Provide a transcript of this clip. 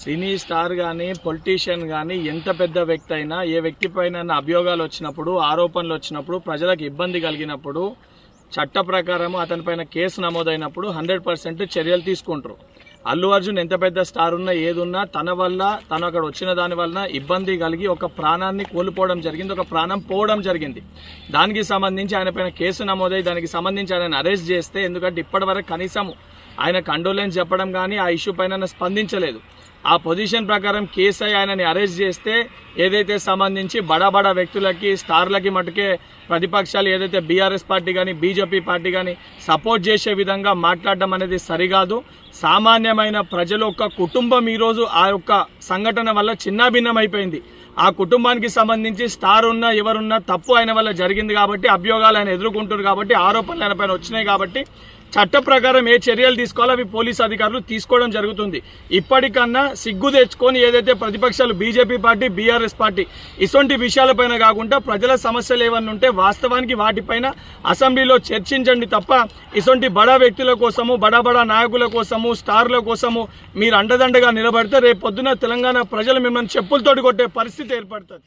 Cine star కానీ politician కానీ ఎంత పెద్ద వ్యక్తి అయినా ఏ వ్యక్తి పైన అభియోగాలు వచ్చినప్పుడు ఆరోపణలు వచ్చినప్పుడు ప్రజలకు ఇబ్బంది కలిగినప్పుడు చట్ట ప్రకారం అతనిపైన కేసు నమోదైనప్పుడు హండ్రెడ్ పర్సెంట్ చర్యలు తీసుకుంటారు. అల్లు అర్జున్ ఎంత పెద్ద స్టార్ ఉన్నా ఏదున్నా తన వల్ల తను అక్కడ వచ్చిన దాని వలన ఇబ్బంది కలిగి ఒక ప్రాణాన్ని కోల్పోవడం జరిగింది ఒక ప్రాణం పోవడం జరిగింది. దానికి సంబంధించి ఆయన పైన కేసు నమోదై దానికి సంబంధించి ఆయన అరెస్ట్ చేస్తే ఎందుకంటే ఇప్పటివరకు కనీసం ఆయన కండోలెన్స్ చెప్పడం కానీ ఆ ఇష్యూ పైన స్పందించలేదు. ఆ పొజిషన్ ప్రకారం కేసీఐ ఆయనని అరెస్ట్ చేస్తే ఏదైతే సంబంధించి బడా బడా వ్యక్తులకి స్టార్లకి మటుకే ప్రతిపక్షాలు ఏదైతే బీఆర్ఎస్ పార్టీ కానీ బీజేపీ పార్టీ కానీ సపోర్ట్ చేసే విధంగా మాట్లాడడం అనేది సరికాదు. సామాన్యమైన ప్రజల యొక్క కుటుంబం ఈరోజు ఆ యొక్క సంఘటన వల్ల చిన్నాభిన్నమైపోయింది. ఆ కుటుంబానికి సంబంధించి స్టార్ ఉన్నా ఎవరున్నా తప్పు ఆయన వల్ల జరిగింది కాబట్టి అభియోగాలు ఆయన ఎదుర్కొంటున్నారు కాబట్టి ఆరోపణలు ఆయన పైన వచ్చినాయి కాబట్టి చట్ట ప్రకారం ఏ చర్యలు తీసుకోవాలో అవి పోలీస్ అధికారులు తీసుకోవడం జరుగుతుంది. ఇప్పటికన్నా సిగ్గు తెచ్చుకొని ఏదైతే ప్రతిపక్షాలు బీజేపీ పార్టీ బీఆర్ఎస్ పార్టీ ఇటువంటి విషయాలపైన కాకుండా ప్రజల సమస్యలు ఏమన్నా ఉంటే వాస్తవానికి వాటిపైన అసెంబ్లీలో చర్చించండి తప్ప ఇటువంటి బడా వ్యక్తుల కోసము బడా బడా నాయకుల కోసము స్టార్ల కోసము మీరు అండదండగా నిలబడితే రేపు పొద్దున తెలంగాణ ప్రజలు మిమ్మల్ని చెప్పులతోటి కొట్టే పరిస్థితి ఏర్పడుతుంది.